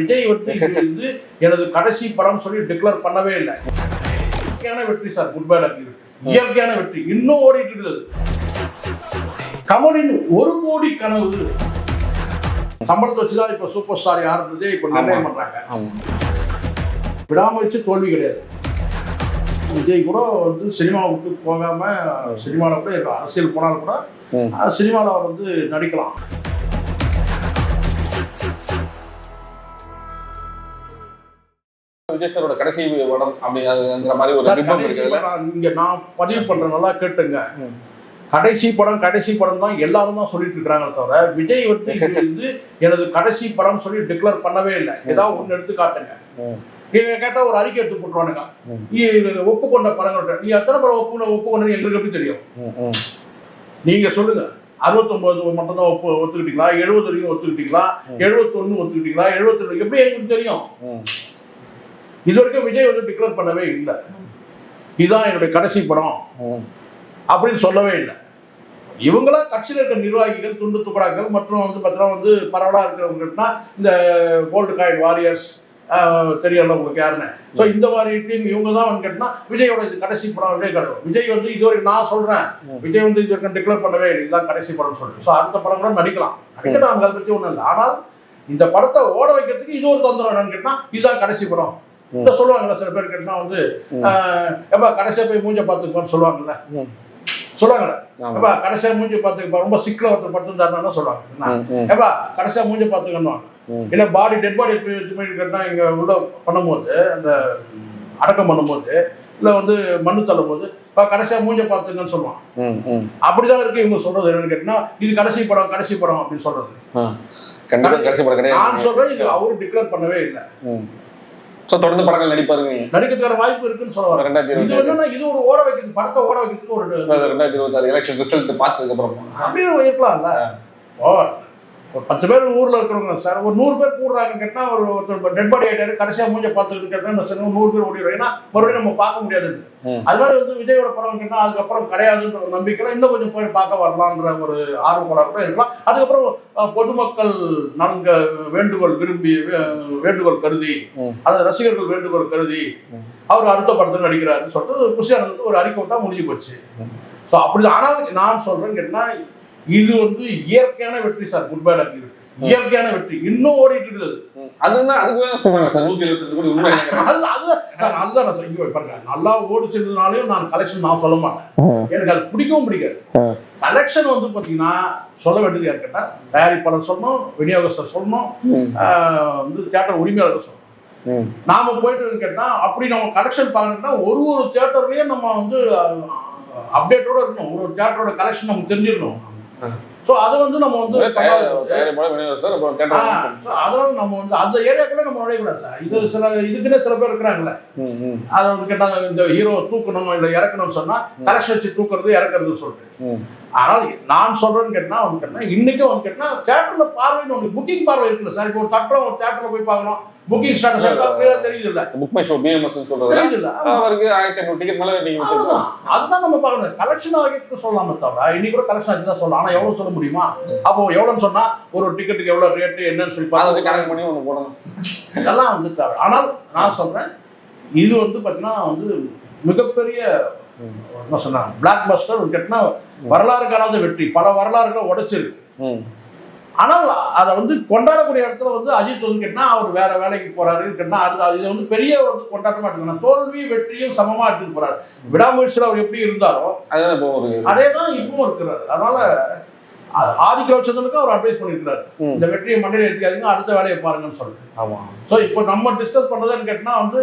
விஜய் வந்து இது வந்து எனது கடைசி படம் சொல்லி டிக்ளேர் பண்ணவே இல்லை. இயற்கையான வெற்றி சார் குட் பேட் அக்ரி இயற்கையான வெற்றி. இன்னும் ஓடிட்டு இருக்குது. கமலின் ஒரு கோடி கனவு. சம்பளத்தை வச்சுதான் இப்ப சூப்பர் ஸ்டார் யாருன்றதே இப்ப நிர்ணயம் பண்றாங்க. விடாமுயற்சி தோல்வி கிடையாது. விஜய் கூட வந்து சினிமாவை விட்டு போகாம சினிமாவில் கூட. அரசியல் போனாலும் கூட. சினிமாவில் அவர் வந்து நடிக்கலாம். விஜய் சாரோட கடைசி படம் அப்படிங்கிற மாதிரி ஒரு படம் இங்க நான் பதிவு பண்றேன் நல்லா கேட்டுங்க. கடைசி படம் கடைசி படம் தான் எல்லாரும் தான் சொல்லிட்டு இருக்காங்களே தவிர விஜய் வந்து எனது கடைசி படம் சொல்லி டிக்ளேர் பண்ணவே இல்லை. ஏதாவது ஒண்ணு எடுத்து காட்டுங்க. நீங்க கேட்டா ஒரு அறிக்கை எடுத்து போட்டுருவானுங்க. ஒப்புக்கொண்ட படங்கள் நீ எத்தனை படம் ஒப்பு ஒப்புக்கொண்டு எங்களுக்கு எப்படி தெரியும். நீங்க சொல்லுங்க. அறுபத்தொன்பது மட்டும் தான் ஒப்பு ஒத்துக்கிட்டீங்களா? எழுபது வரைக்கும் ஒத்துக்கிட்டீங்களா. எழுபத்தொன்னு ஒத்துக்கிட்டீங்களா? எழுபத்தி ரெண்டு எப்படி எங்களுக்கு தெரியும். இது வரைக்கும் விஜய் வந்து டிக்ளேர் பண்ணவே இல்லை. இதுதான் என்னுடைய கடைசி படம். அப்படின்னு சொல்லவே இல்லை. இவங்களா கட்சியில் இருக்கிற நிர்வாகிகள் துண்டு துக்கடாக்கள் மற்றும் வந்து பார்த்தீங்கன்னா வந்து பரவலாக இருக்கிறவங்கன்னா இந்த கோல்டு காயின் வாரியர்ஸ் தெரியல உங்களுக்கு யாருன்னு. ஸோ இந்த மாதிரி டீம் இவங்க தான் வந்து கேட்டினா விஜயோட இது கடைசி படம் விஜய் கிடையாது விஜய் வந்து இதுவரைக்கும் நான் சொல்கிறேன். விஜய் வந்து இது வரைக்கும் டிக்ளேர் பண்ணவே இல்லை. இதுதான் கடைசி படம் சொல்லிட்டு. ஸோ அடுத்த படம் கூட நடிக்கலாம். அவங்க அதை பற்றி ஒன்றும் இல்லை. ஆனால் இந்த படத்தை ஓட வைக்கிறதுக்கு இது ஒரு தந்திரம் என்னன்னு கேட்டால் இதுதான் கடைசி படம். இந்த சொல்லுவாங்கல்ல சில பேர் கேட்டினா வந்து எப்பா கடைசியாக போய் மூஞ்ச பார்த்துக்குவான்னு சொல்லுவாங்கல்ல. சொல்லுவாங்கல்ல. எப்பா கடைசியா மூஞ்சி பார்த்துக்கப்பா ரொம்ப சிக்கல ஒருத்தர் படுத்திருந்தாருன்னா சொல்லுவாங்க. எப்பா கடைசியா மூஞ்சி பார்த்துக்கணும். இல்ல பாடி டெட் பாடி எப்படி வச்சு போய் கேட்டா இங்க உள்ள பண்ணும்போது அந்த அடக்கம் பண்ணும்போது இல்ல வந்து மண்ணு தள்ளும் போது "பா, கடைசியா மூஞ்ச பார்த்துங்கன்னு சொல்லுவான். அப்படிதான் இருக்கு இவங்க சொல்றது. என்னன்னு கேட்டீங்கன்னா இது கடைசி படம் கடைசி படம் அப்படின்னு சொல்றது. நான் சொல்றேன் இது அவரு டிக்ளேர் பண்ணவே இல்லை. ஸோ தொடர்ந்து படங்கள் நடிப்பாருங்க. நடிக்கிறதுக்கான வாய்ப்பு இருக்குன்னு சொல்ல வரேன். ரெண்டாயிரத்தி இது இருபத்தி என்னன்னா இது ஒரு ஓட வைக்கிறது படத்தை ஓட வைக்கிறதுக்கு ஒரு ரெண்டாயிரத்தி இருபத்தாறு எலெக்ஷன் ரிசல்ட் பார்த்ததுக்கு அப்புறம் அப்படியே இருக்கலாம்ல ஓ ஒரு பத்து பேர் ஊர்ல இருக்கிறவங்க சார் ஒரு நூறு பேர் கூடுறாங்கன்னு கேட்டா ஒரு ஒருத்தர் டெட் பாடி ஆயிட்டாரு கடைசியா மூஞ்ச பார்த்துக்கிட்டு கேட்டா இந்த சினிமா நூறு பேர் ஓடிடுவோம் ஏன்னா மறுபடியும் நம்ம பார்க்க முடியாது. அது மாதிரி வந்து விஜயோட படம் கேட்டா அதுக்கப்புறம் கிடையாதுன்ற ஒரு நம்பிக்கையில இன்னும் கொஞ்சம் போய் பார்க்க வரலான்ற ஒரு ஆர்வலர் கூட இருக்கலாம் அதுக்கப்புறம் பொதுமக்கள் நன்க வேண்டுகோள் விரும்பி வேண்டுகோள் கருதி ம். அது ரசிகர்கள் வேண்டுகோள் கருதி. அவர் அடுத்த படத்தில் நடிக்கிறாருன்னு சொல்லிட்டு குஷியானதுக்கு ஒரு அறிக்கை விட்டா முடிஞ்சு போச்சு. ஸோ அப்படி ஆனால் நான் சொல்றேன்னு கேட்டா இது வந்து இயற்கையான வெற்றி சார் குட் பேட் இயற்கையான வெற்றி. இன்னும் ஓடிட்டு இருக்குது. அதுதான் அதுக்கு சொல்றாங்க நூத்தி எழுபத்தி கோடி உண்மை. அது அதுதான் அதுதான் நான் சொல்லி பாருங்க நல்லா ஓடி சென்றதுனாலையும் நான் கலெக்ஷன் நான் சொல்ல மாட்டேன். எனக்கு அது பிடிக்கவும் பிடிக்காது. கலெக்ஷன் வந்து பார்த்தீங்கன்னா சொல்ல வேண்டியது யார் கேட்டா தயாரிப்பாளர் சொல்லணும் விநியோகஸ்தர் சொல்லணும் வந்து தியேட்டர் உரிமையாளர் சொல்லணும். ம், நாம போயிட்டு கேட்டா அப்படி நம்ம கலெக்ஷன் பார்க்கணும்னா ஒரு ஒரு தியேட்டர்லயும் நம்ம வந்து அப்டேட்டோட இருக்கணும். ஒரு ஒரு தியேட்டரோட கலெக்ஷன் நமக்கு தெரிஞ்சிடணும் ஆ. ஸோ அது வந்து நம்ம வந்து அதனால நம்ம வந்து அந்த ஏரியாக்குள்ள நம்ம நுழையக்கூடாது சார் இது சில இதுக்குன்னே சில பேர் இருக்கிறாங்களே அதை வந்து கேட்டாங்க இந்த ஹீரோ தூக்கணும் இல்லை இறக்கணும்னு சொன்னா கலெக்ஷன் வச்சு தூக்குறது இறக்குறதுன்னு சொல்லிட்டு. ஆனால் நான் சொல்றேன்னு கேட்டா வந்து கேட்டா இன்னைக்கும் வந்து கேட்டா தேட்டர்ல பார்வைன்னு ஒன்று புக்கிங் பார்வை இருக்குல்ல சார். இப்போ ஒரு தட்டுறோம் ஒரு தேட்டர்ல போய் பார்க்கணும். புக்கிங் ஸ்டாட்டஸ் தெரியுது இல்ல? புக் மை ஷோ பிஎம்எஸ் சொல்றது தெரியுது இல்ல அவருக்கு ஆயிரத்தி ஐநூறு டிக்கெட் மேல நீங்க. அதுதான் நம்ம பார்க்கணும். கலெக்ஷன் ஆகிட்டு சொல்லாம தவிர இன்னைக்கு கூட கலெக்ஷன் ஆச்சு தான் சொல்லலாம். ஆனா எவ்வளவு சொல்ல முடியுமா? அப்போ எவ்வளவுன்னு சொன்னா ஒரு டிக்கெட்டுக்கு எவ்வளவு ரேட்டு என்னன்னு சொல்லி பார்த்து கணக்கு பண்ணி ஒன்று போடணும். இதெல்லாம் வந்து தேவை ஆனால் நான் சொல்றேன் இது வந்து பார்த்தீங்கன்னா வந்து மிகப்பெரிய. என்ன சொன்னா பிளாக் பஸ்டர் கேட்டினா வரலாறு காணாத வெற்றி. பல வரலாறுகளை உடைச்சிருக்கு. ஆனால் அதை வந்து கொண்டாடக்கூடிய இடத்துல வந்து அஜித் வந்து கேட்டினா அவர் வேற வேலைக்கு போறாரு கேட்டினா அது அது இதை வந்து பெரிய வந்து கொண்டாட்டமா எடுத்துக்கணும். தோல்வி வெற்றியும் சமமா எடுத்துட்டு போறாரு. விடாமுயற்சியில் அவர் எப்படி இருந்தாரோ ஒரு அதே தான் இப்பவும் இருக்கிறாரு. அதனால ஆதிக்க ரவிச்சந்திரனுக்கு அவர் அட்வைஸ் பண்ணியிருக்கிறாரு. ம். இந்த வெற்றியை மண்டையில் ஏற்றிக்காதீங்க அடுத்த வேலையை பாருங்கன்னு சொல்லிட்டு. ஆமா. ஸோ இப்போ நம்ம டிஸ்கஸ் பண்ணதுன்னு கேட்டினா வந்து.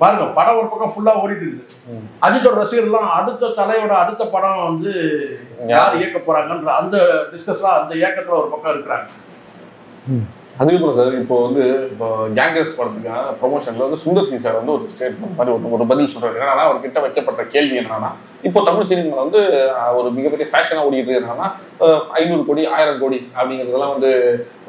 பாருங்க படம் ஒரு பக்கம் ஃபுல்லா ஓடிட்டு இருக்குது. அஜித்தோட ரசிகர்லாம் அடுத்த தலையோட அடுத்த படம் வந்து யார் இயக்க போறாங்கன்ற அந்த டிஸ்கஸ்லாம் அந்த இயக்கத்துல ஒரு பக்கம் இருக்கிறாங்க. அதுக்கப்புறம் சார் இப்போ வந்து இப்போ கேங்கர்ஸ் படத்துக்கான ப்ரொமோஷன்ல வந்து சுந்தர் சி சார் வந்து ஒரு ஸ்டேட்மெண்ட் மாதிரி ஒரு ஒரு பதில் சொல்றாரு. என்னன்னா அவர்கிட்ட வைக்கப்பட்ட கேள்வி என்னன்னா இப்போ தமிழ் சினிமாவில் வந்து ஒரு மிகப்பெரிய ஃபேஷனாக ஓடிட்டு என்னன்னா ஐநூறு கோடி ஆயிரம் கோடி அப்படிங்கிறதெல்லாம் வந்து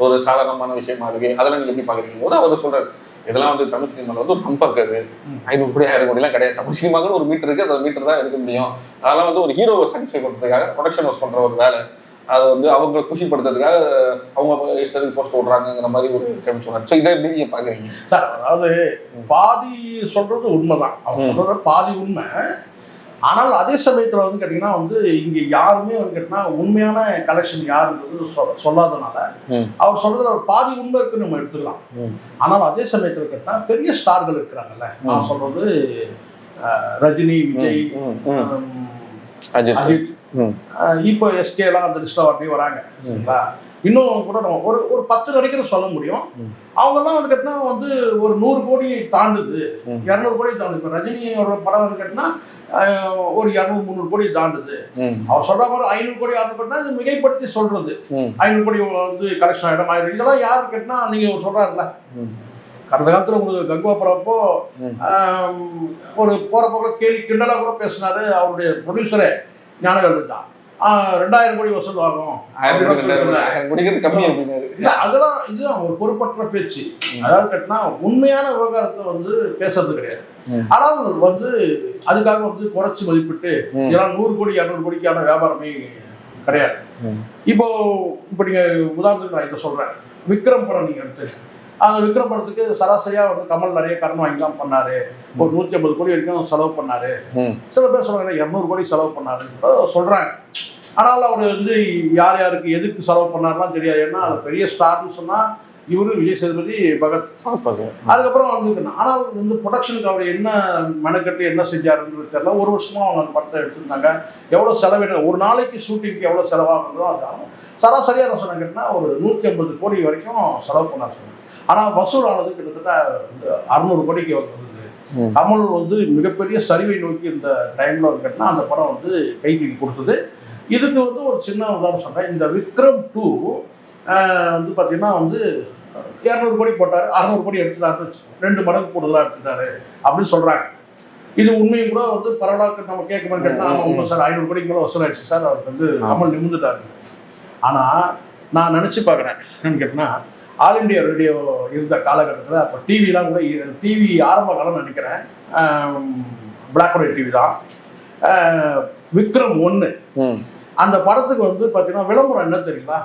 ஒரு சாதாரணமான விஷயமா இருக்கு. அதெல்லாம் நீங்க எப்படி பாக்குறீங்க போது அவர் சொல்றாரு இதெல்லாம் வந்து தமிழ் சினிமாவில் வந்து ஒரு நம்பாக்காது ஐநூறு கோடி ஆயிரம் கோடிலாம் கிடையாது. தமிழ் சினிமாவுக்கு ஒரு மீட்டர் இருக்கு. அந்த மீட்டர் தான் எடுக்க முடியும். அதெல்லாம் வந்து ஒரு ஹீரோவை சாட்டிஸ்ஃபை பண்ணுறதுக்காக ப்ரொடக்ஷன் ஒர்க் பண்ற ஒரு வேலை. அதை வந்து அவங்க குஷிப்படுத்துறதுக்காக அவங்க இஷ்டத்துக்கு போஸ்ட் விடுறாங்கிற மாதிரி ஒரு ஸ்டெப் சொன்னார் ஸோ இதை எப்படி நீங்க பாக்குறீங்க? சார் அதாவது பாதி சொல்றது உண்மைதான். அவங்க ம். சொல்றது பாதி உண்மை. ஆனால் அதே சமயத்துல வந்து கேட்டீங்கன்னா வந்து இங்க யாருமே வந்து கேட்டீங்கன்னா உண்மையான கலெக்ஷன் யாருன்றது சொல் சொல்லாதனால. அவர் சொல்றதுல ஒரு பாதி உண்மை இருக்குன்னு நம்ம எடுத்துக்கலாம். ஆனால் அதே சமயத்துல கேட்டா பெரிய ஸ்டார்கள் இருக்கிறாங்கல்ல. நான் சொல்றது ரஜினி விஜய் அஜித். இப்போ எஸ்கே எல்லாம் அந்த லிஸ்ட்ல அப்படியே வராங்க. சரிங்களா? இன்னும் கூட ஒரு ஒரு பத்து நடிகர் சொல்ல முடியும். அவங்கெல்லாம் வந்து கேட்டினா வந்து ஒரு நூறு கோடி தாண்டுது. இரநூறு கோடி தாண்டுது. இப்போ ரஜினியோட படம் வந்து கேட்டினா ஒரு இரநூறு முந்நூறு கோடி தாண்டுது. அவர் சொல்ற மாதிரி ஐநூறு கோடி அறுநூறு கோடினா இது மிகைப்படுத்தி சொல்றது. ஐநூறு கோடி வந்து கலெக்ஷன் ஆகிடும் ஆயிரம் இதெல்லாம் யாரு கேட்டினா நீங்க சொல்றாருல ம். கடந்த காலத்துல உங்களுக்கு கங்குவா. ஆம், ஒரு போக்கில் கேலி கிண்டலா கூட பேசினாரு அவருடைய ப்ரொடியூசரே ஞானவேல் தான் ரெண்டாயிரம் கோடி வசூல் ஆகும். ரெண்டாயிரம் கம்மி அப்படின்னாரு. அதெல்லாம் இதுதான் ஒரு பொறுப்பற்ற பேச்சு. அதாவது கேட்டினா உண்மையான விவகாரத்தை வந்து பேசுறது கிடையாது. ஆனால் வந்து அதுக்காக வந்து குறைச்சு மதிப்பிட்டு. இதெல்லாம் நூறு கோடி இரநூறு கோடிக்கான வியாபாரமே கிடையாது. இப்போ இப்போ நீங்க உதாரணத்துக்கு நான் இதை சொல்றேன். விக்ரம் படம் நீங்க எடுத்து அந்த விக்ரம் படத்துக்கு சராசரியா வந்து கமல் நிறைய கடன் வாங்கி தான் பண்ணாரு. ஒரு நூத்தி ஐம்பது கோடி வரைக்கும் செலவு பண்ணாரு. சில பேர் சொல்றாங்க இரநூறு கோடி செலவு பண்ணாரு சொல்றாங்க. ஆனால் அவர் வந்து யார் யாருக்கு எதுக்கு செலவு பண்ணாருலாம் தெரியாது. ஏன்னா பெரிய ஸ்டார்னு சொன்னா இவரு விஜய் சேதுபதி பகத். அதுக்கப்புறம் வந்து ஆனால் வந்து ப்ரொடக்ஷனுக்கு அவர் என்ன மெனக்கட்டு என்ன செஞ்சாருன்றது தெரியல. ஒரு வருஷமா அவங்க அந்த படத்தை எடுத்திருந்தாங்க. எவ்வளோ செலவின ஒரு நாளைக்கு ஷூட்டிங்க்கு எவ்வளோ செலவாகுன்றதோ அது ஆகும். சராசரியா என்ன சொன்னாங்க கேட்டினா ஒரு நூற்றி ஐம்பது கோடி வரைக்கும் செலவு பண்ணார் சொன்னாங்க ஆனால் வசூல் ஆனது கிட்டத்தட்ட அறுநூறு கோடிக்கு வந்தது. கமல் வந்து மிகப்பெரிய சரிவை நோக்கி இந்த டைம்ல கேட்டினா அந்த படம் வந்து கைக்கு கொடுத்தது. இதுக்கு வந்து ஒரு சின்ன உதாரணம் சொல்றேன். இந்த விக்ரம் டூ வந்து பார்த்தீங்கன்னா வந்து இரநூறு கோடி போட்டார் அறநூறு கோடி எடுத்துட்டாருன்னு. ரெண்டு மடங்கு கூடுதலாக எடுத்துட்டாரு அப்படின்னு சொல்றாங்க. இது உண்மையும் கூட வந்து பரவலாக்க நம்ம கேட்கணும் கேட்டால் ஆமாம் சார் ஐநூறு கோடிக்கு மேலே வசூலாயிடுச்சு சார் அவருக்கு வந்து கமல் நிமிந்துட்டாரு ஆனால் நான் நினச்சி பார்க்குறேன் என்னன்னு கேட்டினா ஆல் இண்டியா ரேடியோ இருந்த காலகட்டத்தில் அப்போ டிவிலாம் கூட டிவி ஆரம்ப காலம் நினைக்கிறேன் பிளாக் அண்ட் ஒயிட் டிவி தான். விக்ரம் ஒன்று அந்த படத்துக்கு வந்து பார்த்தீங்கன்னா விளம்பரம் என்ன தெரியுங்களா.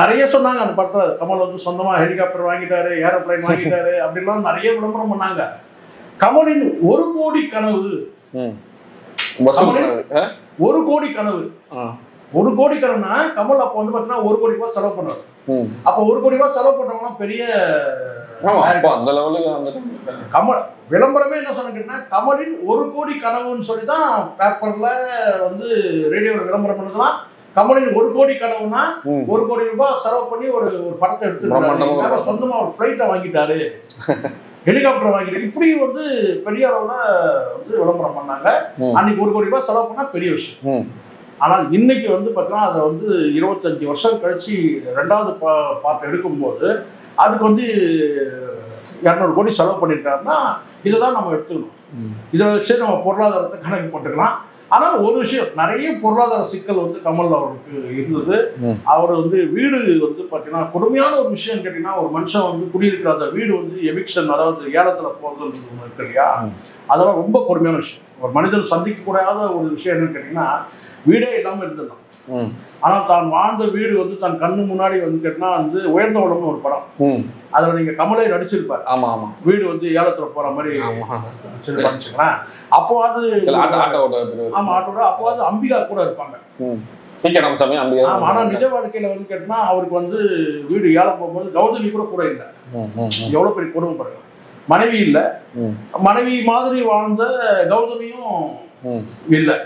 நிறைய சொன்னாங்க அந்த படத்தில். கமல் வந்து சொந்தமாக ஹெலிகாப்டர் வாங்கிட்டாரு ஏரோப்ளைன் வாங்கிட்டாரு அப்படிலாம் நிறைய விளம்பரம் பண்ணாங்க. கமலின் ஒரு கோடி கனவு? ஒரு கோடி கனவு. ஒரு கோடி கனவுனா கமல் அப்போ வந்து பார்த்தீங்கன்னா ஒரு கோடி ரூபாய் செலவு பண்ணாரு ம். அப்போ ஒரு கோடி ரூபாய் செலவு பண்ணவங்க பெரிய அந்த லெவலுக்கு அந்த கமல் விளம்பரமே என்ன சொன்னா கமலின் ஒரு கோடி கனவுன்னு சொல்லி தான் பேப்பர்ல வந்து ரேடியோவில் விளம்பரம் பண்ணதுலாம் கமலின் ஒரு கோடி கனவுனா. ஒரு கோடி ரூபாய் செலவு பண்ணி ஒரு ஒரு படத்தை எடுத்துருக்காரு. சொந்தமா ஒரு ஃப்ளைட்டை வாங்கிட்டாரு ஹெலிகாப்டர் வாங்கிட்டாரு இப்படி வந்து பெரிய அளவுல வந்து விளம்பரம் பண்ணாங்க. அன்னைக்கு ஒரு கோடி ரூபாய் செலவு பண்ணா பெரிய விஷயம். ஆனால் இன்னைக்கு வந்து பார்த்தீங்கன்னா அதை வந்து இருபத்தஞ்சு வருஷம் கழிச்சு ரெண்டாவது பா பார்ட் எடுக்கும்போது அதுக்கு வந்து இரநூறு கோடி செலவு பண்ணியிருக்காருன்னா இதை தான் நம்ம எடுத்துக்கணும். இதை வச்சு நம்ம பொருளாதாரத்தை கணக்கு போட்டுக்கலாம் ஆனால் ஒரு விஷயம் நிறைய பொருளாதார சிக்கல் வந்து கமல் அவருக்கு இருந்தது. அவர் வந்து வீடு வந்து பார்த்தீங்கன்னா கொடுமையான ஒரு விஷயம் கேட்டிங்கன்னா ஒரு மனுஷன் வந்து குடியிருக்கிற அந்த வீடு வந்து எவிக்ஷன் அதாவது ஏலத்தில் ஒண்ணு இருக்கு இல்லையா. அதெல்லாம் ரொம்ப கொடுமையான விஷயம் ஒரு மனிதன் சந்திக்கக்கூடாத ஒரு விஷயம் என்னன்னு கேட்டிங்கன்னா வீடே இல்லாமல் இருந்துடலாம். ஆனால் தான் வாழ்ந்த வீடு வந்து தன் கண்ணு முன்னாடி வந்து கேட்டினா வந்து உயர்ந்த உலகம்னு ஒரு படம். அதில் நீங்கள் கமலே நடிச்சிருப்பார். ஆமா ஆமா. வீடு வந்து ஏலத்தில் போகிற மாதிரி வச்சுக்கலாம் அப்போ அது சில ஆட்டோ ஆட்டோ ஓட்ட பேரு. ஆமா ஆட்டோட அப்போ அது அம்பிகா கூட இருப்பாங்க. ஆனா நிஜ வாழ்க்கையில வந்து கேட்டினா அவருக்கு வந்து வீடு ஏலம் போகும்போது கௌதமி கூட கூட இல்லை. எவ்வளவு பெரிய கொடுமை பாருங்க மனைவி இல்லை. மனைவி மாதிரி வாழ்ந்த கௌதமியும். இல்லை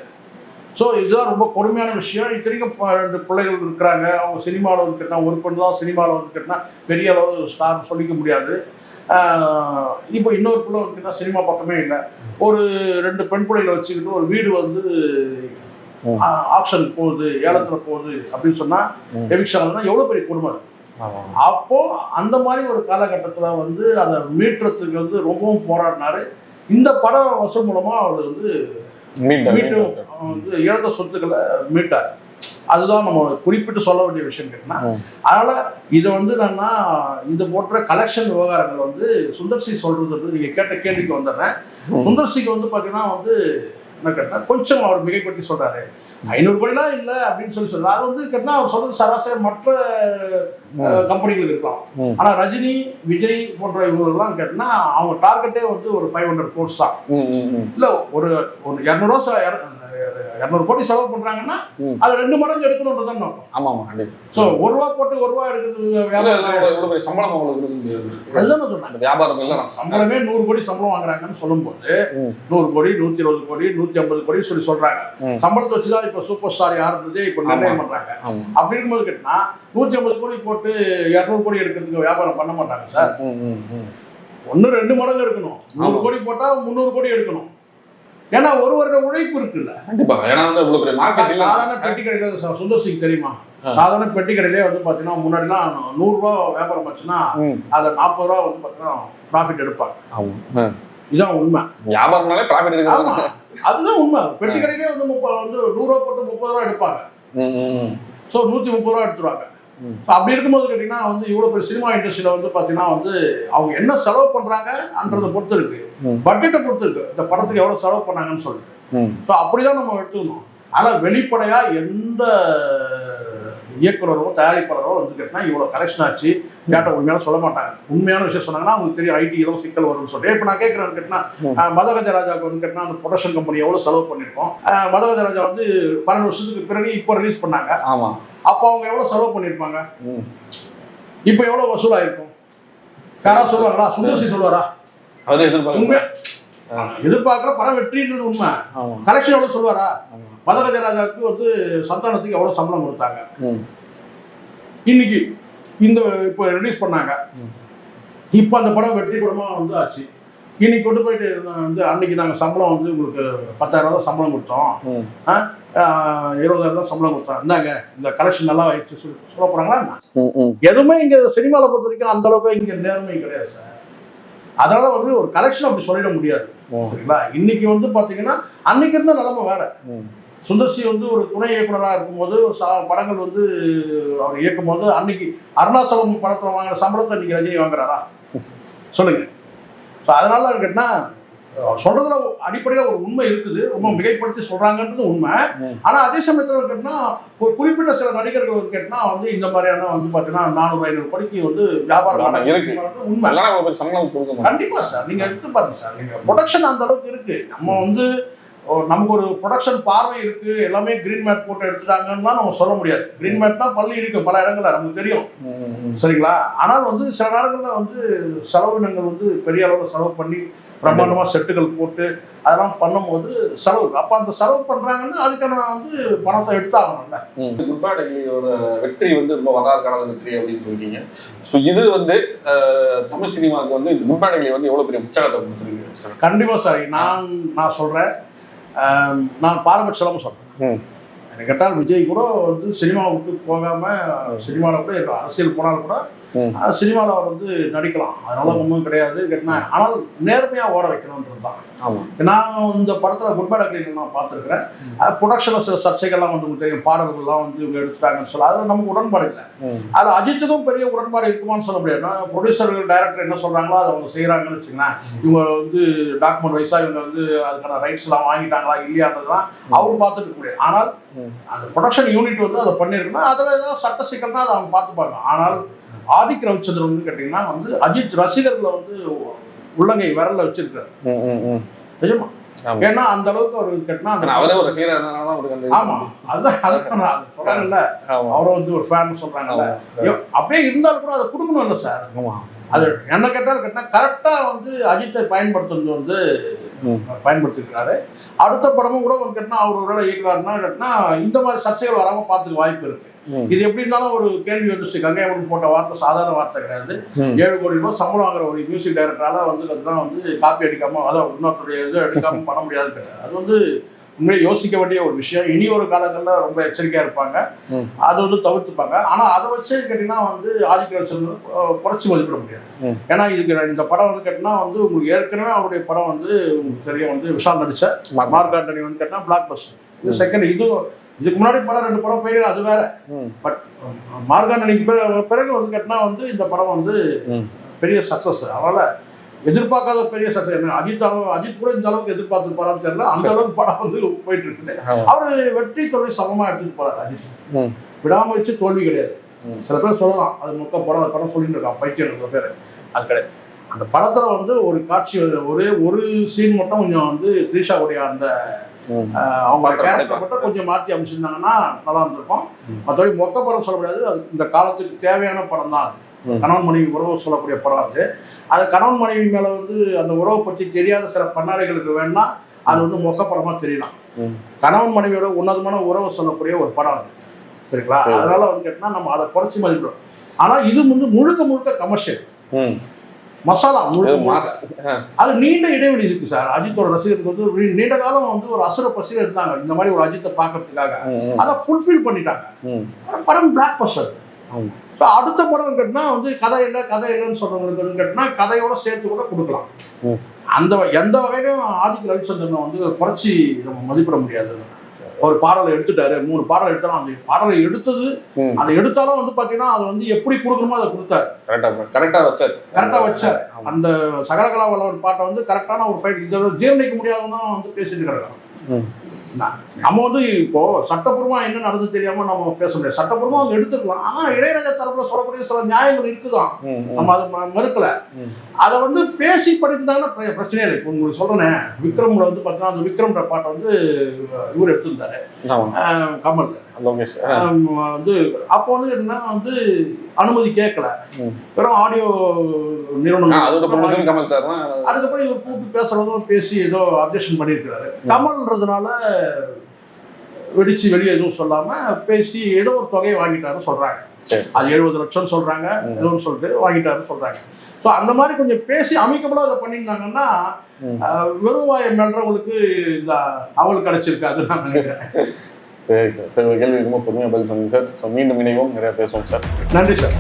ஸோ இதுதான் ரொம்ப கொடுமையான விஷயம் இத்தனைக்கும் ரெண்டு பிள்ளைகள் இருக்கிறாங்க அவங்க சினிமாவில் கேட்டால் ஒரு பெண் தான் சினிமாவில் கேட்டால் பெரிய அளவு ஸ்டார் சொல்லிக்க முடியாது இப்போ இன்னொரு பிள்ளை கேட்டால் சினிமா பக்கமே இல்லை ஒரு ரெண்டு பெண் பிள்ளைகளை வச்சுக்கிட்டு ஒரு வீடு வந்து ம். ஆப்ஷனுக்கு போகுது ஏலத்தில் போகுது அப்படின்னு சொன்னால். எவிக்ஷன் எவ்வளோ பெரிய கொடுமை ஆமா. அப்போ அந்த மாதிரி ஒரு காலகட்டத்தில் வந்து அதை மீட்டுறதுக்கு வந்து ரொம்பவும் போராடினாரு இந்த படம் வசூல் மூலமா அவர் வந்து மீண்டும். வந்து இழந்த சொத்துக்களை மீட்டார் அதுதான் நம்ம குறிப்பிட்டு சொல்ல வேண்டிய விஷயம் கேட்டினா ம். அதனால இதை வந்து என்னன்னா இது போன்ற கலெக்ஷன் விவகாரங்கள் வந்து சுந்தர்சி சொல்றது வந்து நீங்க கேட்ட கேள்விக்கு வந்துடுறேன். சுந்தர்சிக்கு வந்து பாத்தீங்கன்னா வந்து என்ன கேட்டா கொஞ்சம் அவர் மிகைப்படுத்தி சொல்றாரு ஐநூறு கோடிலாம் இல்லை அப்படின்னு சொல்லி சொல்றாரு அது வந்து கேட்டால் அவர் சொல்றது சராசரி மற்ற கம்பெனிகளுக்கு இருக்கலாம் ம். ஆனா ரஜினி விஜய் போன்ற இவங்கெல்லாம் கேட்டா அவங்க டார்கெட்டே வந்து ஒரு ஃபைவ் ஹண்ட்ரட் கோர்ஸ் தான். இல்ல ஒரு ஒரு இரநூறுவா இரநூறு கோடி செலவு பண்றாங்கன்னா. அது ரெண்டு மடங்கு எடுக்கணுன்றதான் நோக்கம் ஆமா ஆமா கண்டிப்பா ஸோ ஒரு ரூபா போட்டு ஒரு ரூபா எடுக்கிறது சம்பளம் அவங்களுக்கு. அதுதான் சொன்னேன் அந்த வியாபாரம் இல்ல சம்பளமே நூறு கோடி சம்பளம் வாங்குறாங்கன்னு சொல்லும்போது. நூறு கோடி நூத்தி இருபது கோடி நூத்தி ஐம்பது கோடி சொல்லி சொல்றாங்க. சம்பளத்தை வச்சுதான் இப்ப சூப்பர் ஸ்டார் யாருன்றதே இப்ப நிர்ணயம் பண்றாங்க அப்படி இருக்கும்போது கேட்டா நூத்தி ஐம்பது கோடி போட்டு இருநூறு கோடி எடுக்கிறதுக்கு வியாபாரம் பண்ண மாட்டாங்க சார். ஒன்னு ரெண்டு மடங்கு எடுக்கணும் நூறு. கோடி போட்டா முந்நூறு கோடி எடுக்கணும் ஏன்னா ஒரு வருட உழைப்பு இருக்குல்ல. கண்டிப்பா. ஏன்னா வந்து இவ்வளவு பெரிய மார்க்கெட் இல்ல. சாதாரண பெட்டி கடையில சுந்தர் சிங் தெரியுமா. சாதாரண பெட்டி கடையிலே வந்து பாத்தீங்கன்னா முன்னாடிலாம் நூறு ரூபா வியாபாரம் ஆச்சுன்னா. அதை நாற்பது ரூபா வந்து பாத்தீங்கன்னா ப்ராஃபிட் எடுப்பாங்க. இதுதான் உண்மை. வியாபாரம்னாலே ப்ராஃபிட் எடுக்கிறது அதுதான் உண்மை. பெட்டி கடையிலே வந்து முப்பது வந்து நூறு ரூபா போட்டு முப்பது ரூபா எடுப்பாங்க. ஸோ நூற்றி முப்பது ரூபா எடுத்துருவாங்க. அப்படி இருக்கும்போது கேட்டிங்கன்னா வந்து இவ்வளோ பெரிய சினிமா இண்டஸ்ட்ரியில் வந்து பார்த்தீங்கன்னா வந்து அவங்க என்ன செலவு பண்ணுறாங்கன்றதை பொறுத்து இருக்கு. பட்ஜெட்டை பொறுத்து இருக்கு இந்த படத்துக்கு எவ்வளோ செலவு பண்ணாங்கன்னு சொல்லிட்டு. ஸோ அப்படிதான் நம்ம எடுத்துக்கணும். ஆனால் வெளிப்படையாக எந்த இயக்குனரோ தயாரிப்பாளரோ வந்து கேட்டால் இவ்வளோ கலெக்ஷன் ஆச்சு. கேட்ட உண்மையான சொல்ல மாட்டாங்க. உண்மையான விஷயம் சொன்னாங்கன்னா அவங்களுக்கு தெரியும் ஐடி ஏதோ சிக்கல் வரும்னு சொல்லிட்டு. இப்போ நான் கேட்குறேன் கேட்டினா. மதகஜ ராஜாவுக்கு வந்து கேட்டினா அந்த ப்ரொடக்ஷன் கம்பெனி எவ்வளோ செலவு பண்ணியிருக்கோம் மதகஜ ராஜா வந்து பன்னெண்டு வருஷத்துக்கு பிறகு இப்போ ரிலீஸ் பண்ணாங்க. ஆமா. அப்போ அவங்க எவ்வளோ செலவு பண்ணியிருப்பாங்க. இப்போ எவ்வளோ வசூலாயிருக்கும்? யாராவது சொல்லுவாங்களா? சுந்தர்சி சொல்லுவாரா? அவரே எதிர்பார்க்க எதிர்பார்க்குற படம் வெற்றின்றது உண்மை. கலெக்ஷன் எவ்வளோ சொல்லுவாரா? ஆமா. மதகஜ ராஜாவுக்கு வந்து சந்தானத்துக்கு எவ்வளோ சம்பளம் கொடுத்தாங்க. இன்னைக்கு இந்த இப்போ ரிலீஸ் பண்ணாங்க. இப்போ அந்த படம் வெற்றி படமாக வந்து ஆச்சு இன்னைக்கு கொண்டு போயிட்டு வந்து அன்னைக்கு நாங்கள் சம்பளம் வந்து உங்களுக்கு பத்தாயிரம் தான் சம்பளம் கொடுத்தோம். ஆஹ் இருபதாயிரம் தான் சம்பளம் கொடுத்தோம் இந்தாங்க இந்த கலெக்ஷன் நல்லா ஆயிடுச்சு சொல்லி சொல்ல ம். எதுவுமே இங்கே சினிமாவில் பொறுத்த வரைக்கும் அந்த அளவுக்கு இங்கே நேர்மை கிடையாது சார் அதனால வந்து ஒரு கலெக்ஷன் அப்படி சொல்லிட முடியாது. சரிங்களா? இன்னைக்கு வந்து பார்த்தீங்கன்னா அன்னைக்கு இருந்த நிலைமை வேற. சுந்தர்சி வந்து ஒரு துணை இயக்குனராக இருக்கும்போது படங்கள் வந்து அவர் இயக்கும்போது அன்னைக்கு அருணாச்சலம் படத்தில் வாங்குற சம்பளத்தை இன்னைக்கு ரஜினி வாங்குறாரா? சொல்லுங்க. ஸோ அதனால கேட்டா சொல்றதுல அடிப்படையில் ஒரு உண்மை இருக்குது. ரொம்ப மிகைப்படுத்தி சொல்றாங்கன்றது உண்மை. ஆனா அதே சமயத்தில் கேட்டா ஒரு குறிப்பிட்ட சில நடிகர்கள் வந்து கேட்டா வந்து இந்த மாதிரியான வந்து பார்த்தீங்கன்னா நானூறு ஐநூறு கோடிக்கு வந்து வியாபாரம் இருக்கு. உண்மை. சம்பளம் கண்டிப்பா சார். நீங்க எடுத்து பாருங்க சார். நீங்க ப்ரொடக்ஷன் அந்த அளவுக்கு இருக்கு. நம்ம வந்து நமக்கு ஒரு ப்ரொடக்ஷன் பார்வை இருக்கு எல்லாமே கிரீன் மேட் போட்டு எடுத்துட்டாங்கன்னா நம்ம சொல்ல முடியாது. கிரீன் மேட்னா பள்ளி இருக்கு பல இடங்கள்ல நமக்கு தெரியும். சரிங்களா? ஆனால் வந்து சில நேரங்களில் வந்து செலவினங்கள் வந்து பெரிய அளவில் செலவு பண்ணி பிரம்மாண்டமாக செட்டுகள் போட்டு அதெல்லாம் பண்ணும்போது செலவு. அப்போ அந்த செலவு பண்ணுறாங்கன்னா அதுக்கான வந்து பணத்தை எடுத்தாகணும்ல. குட் பேட் அக்லியோட வெற்றி வந்து ரொம்ப வரலாறு காணாத வெற்றி அப்படின்னு சொல்லிட்டீங்க. ஸோ இது வந்து தமிழ் சினிமாவுக்கு வந்து இந்த குட் பேட் அக்லி வந்து எவ்வளவு பெரிய உற்சாகத்தை கொடுத்துருக்கு? சார் கண்டிப்பாக சார். நான் நான் சொல்கிறேன் நான் பாரபட்சமாக சொல்கிறேன். எனக்கு கேட்டால் விஜய் கூட வந்து சினிமா விட்டு போகாமல் சினிமாவில் கூட. அரசியல் போனாலும் கூட. சினிமாவில் அவர் வந்து நடிக்கலாம் அதனால ஒன்றும் கிடையாது கேட்டினா ஆனால் நேர்மையாக ஓட வைக்கணுன்றது தான் நான் இந்த படத்தில் குட்பேட் அக்ரியில் நான் பார்த்துருக்கிறேன். ப்ரொடக்ஷனில் சில சர்ச்சைகள்லாம் வந்து தெரியும் பாடல்கள்லாம் வந்து இவங்க எடுத்துட்டாங்கன்னு சொல்ல அது நமக்கு உடன்பாடு இல்லை. அது அஜித்துக்கும் பெரிய உடன்பாடு இருக்குமான்னு சொல்ல முடியாது. ப்ரொடியூசர்கள் டைரக்டர் என்ன சொல்கிறாங்களோ அதை அவங்க செய்கிறாங்கன்னு வச்சுங்களேன் இவங்க வந்து டாக்குமெண்ட் வைஸாக இவங்க வந்து அதுக்கான ரைட்ஸ்லாம் வாங்கிட்டாங்களா இல்லையான்றதுலாம் அவர் பார்த்துட்டு முடியாது. ஆனால். அந்த ப்ரொடக்ஷன் யூனிட் வந்து அதை பண்ணியிருக்குன்னா அதில் ஏதாவது சட்ட சிக்கல்னா அதை அவங்க பார்த்துப்பாங்க. ஆனால் ஆதிக் ரவிச்சந்திரன் வந்து கேட்டிங்கன்னா வந்து அஜித் ரசிகர்களை வந்து உள்ளங்கை விரல்ல வச்சிருக்காரு. ம், ம், ம். நிஜமா. ஏன்னா அந்த அளவுக்கு அவர் கேட்டினா அவரே ஒரு சீரா இருந்தனால தான் அவருக்கு அந்த ஆமா. அதுதான் அதுதான் சொல்றாங்கல்ல அவரை வந்து ஒரு ஃபேன் சொல்றாங்கல்ல. அப்படியே இருந்தாலும் கூட அதை கொடுக்கணும் இல்லை சார். ஆமா. அது என்ன கேட்டாலும் கேட்டா கரெக்டா வந்து அஜித்தை பயன்படுத்துறது வந்து ம். பயன்படுத்திருக்காரு அடுத்த படமும் கூட கேட்டினா அவர் ஒருவேளை இயக்குறாருன்னா கேட்டினா இந்த மாதிரி சர்ச்சைகள் வராம பார்த்துக்க வாய்ப்பு இருக்கு. இது எப்படி இருந்தாலும் ஒரு கேள்வி வந்துச்சு. கங்கையம்மன் போட்ட வார்த்தை சாதாரண வார்த்தை கிடையாது. ஏழு கோடி ரூபாய் சம்பளம் வாங்குற ஒரு மியூசிக் டைரக்டரால வந்து அதுதான் வந்து காப்பி அடிக்காம அதான் இன்னொருத்தருடைய இது எடுக்காம பண்ண முடியாது அது வந்து உண்மையை யோசிக்க வேண்டிய ஒரு விஷயம். இனி ஒரு காலங்களில் ரொம்ப எச்சரிக்கையா இருப்பாங்க. அது வந்து தவிர்த்துப்பாங்க. ஆனா அதை வச்சு கேட்டீங்கன்னா வந்து ஆதிக்க சொல்றது குறைச்சி மதிப்பிட முடியாது. ஏன்னா இதுக்கு இந்த படம் வந்து கேட்டினா வந்து உங்களுக்கு ஏற்கனவே அவருடைய படம் வந்து உங்களுக்கு தெரியும் வந்து விஷால் நடிச்ச மார்க். ஆண்டனி வந்து கேட்டா பிளாக் பஸ் இது செகண்ட் இது இதுக்கு முன்னாடி படம் ரெண்டு படம் போய் அது வேற. பட் மார்காண்டனிக்கு பிறகு பிறகு வந்து கேட்டினா வந்து இந்த படம் வந்து. பெரிய சக்ஸஸ் அதனால எதிர்பார்க்காத பெரிய சக்சஸ் என்ன அஜித் அஜித் கூட இந்த அளவுக்கு எதிர்பார்த்துருப்பாரான்னு தெரியல அந்த அளவுக்கு படம் வந்து போயிட்டு இருக்குது ஆமா. அவர் வெற்றி தொழில் சமமா எடுத்துட்டு போறாரு அஜித். விடாமுயற்சி தோல்வி கிடையாது. சில பேர் சொல்லலாம் அது மொக்க படம் அந்த படம் சொல்லிட்டு இருக்கான் பைத்தியம் சில பேர் அது கிடையாது அந்த படத்துல வந்து ஒரு காட்சி ஒரே ஒரு சீன் மட்டும் கொஞ்சம் வந்து த்ரிஷாவுடைய அந்த அவங்க கேரக்டர். மட்டும் கொஞ்சம் மாற்றி அமைச்சிருந்தாங்கன்னா நல்லா இருந்திருக்கும். மற்றபடி மொக்க படம் சொல்ல முடியாது அது இந்த காலத்துக்கு தேவையான படம் தான் அது. கணவன் மனைவி உறவு சொல்லக்கூடிய படம் அது அது கணவன் மனைவி மேல வந்து அந்த உறவை பற்றி தெரியாத சில பண்ணாடைகளுக்கு வேணா அது வந்து மொக்க படமா தெரியலாம். கணவன் மனைவியோட உன்னதமான உறவை சொல்லக்கூடிய ஒரு படம் அது சரிங்களா சரி. அதனால வந்து கேட்டினா நம்ம அதை குறைச்சி மதிப்பிடும் ஆனா இது வந்து முழுக்க முழுக்க கமர்ஷியல். மசாலா. அது நீண்ட இடைவெளி இருக்கு சார். அஜித்தோட ரசிகருக்கு வந்து நீண்ட காலம் வந்து ஒரு அசுர பசியில் இருந்தாங்க. இந்த மாதிரி ஒரு அஜித்தை பார்க்கறதுக்காக. அதை ஃபுல்ஃபில் பண்ணிட்டாங்க. படம் பிளாக் பஸ்டர் அடுத்த படம் கேட்டினா வந்து கதை இல்லை கதை இல்லைன்னு சொல்றவங்களுக்கு கேட்டினா கதையோட சேர்த்து கூட கொடுக்கலாம். அந்த எந்த வகையிலும் ஆதிக்க ரவிச்சந்திரனை வந்து குறைச்சி நம்ம மதிப்பிட முடியாது. ஒரு பாடலை எடுத்துட்டாரு மூணு பாடல் எடுத்தாலும் அந்த பாடலை எடுத்தது. அதை எடுத்தாலும் வந்து பார்த்தீங்கன்னா அதை வந்து எப்படி கொடுக்கணுமோ அதை கொடுத்தாரு கரெக்டா கரெக்டா வச்சாரு கரெக்டா வச்சார். அந்த சகலகலா வல்லவன் பாட்டை வந்து கரெக்டான ஒரு ஃபைட் இதை ஜீரணிக்க முடியாதுன்னு தான் வந்து பேசிட்டு ம். நம்ம வந்து இப்போ சட்டப்பூர்வமா என்ன நடந்து தெரியாம நம்ம பேச முடியாது. சட்டப்பூர்வமா அவங்க எடுத்துக்கலாம். ஆனா இளையராஜா தரப்புல சொல்லக்கூடிய சில நியாயங்கள் இருக்குதான். நம்ம அது மறுக்கல. அதை வந்து பேசி பிர- பிரச்சனையே இல்லை. இப்போ உங்களுக்கு சொல்றேன் விக்ரம்ல வந்து பார்த்தீங்கன்னா அந்த விக்ரம்ன்ற பாட்டை வந்து இவர் எடுத்திருந்தாரு. கமல். லோகேஷ் வந்து அப்போ வந்து என்ன வந்து அனுமதி கேட்கல. வெறும் ஆடியோ நிறுவனம் அதோட ப்ரொமோஷன் கமல் சார் அதுக்கப்புறம் இவர் கூப்பிட்டு பேசுறதும் பேசி ஏதோ அப்ஜெக்ஷன் பண்ணியிருக்கிறாரு. கமல்ன்றதுனால வெடிச்சு வெளியே எதுவும் சொல்லாம பேசி ஏதோ ஒரு தொகையை வாங்கிட்டாருன்னு சொல்றாங்க. அது எழுபது லட்சம் சொல்றாங்க. ம். ஏதோ ஒன்று சொல்லிட்டு வாங்கிட்டாருன்னு சொல்றாங்க. ஸோ அந்த மாதிரி கொஞ்சம் பேசி அமைக்கபுளாக அதை பண்ணியிருந்தாங்கன்னா வெறும் வாயை மெல்றவங்களுக்கு இந்த அவள் கிடைச்சிருக்காது நான் நினைக்கிறேன். சரி சார். சார் ஒரு கேள்வி ரொம்ப பொறுமையாக பதில் சொன்னீங்க சார். ஸோ மீண்டும் இணைவோம். நிறையா பேசுவோம் சார். நன்றி சார்.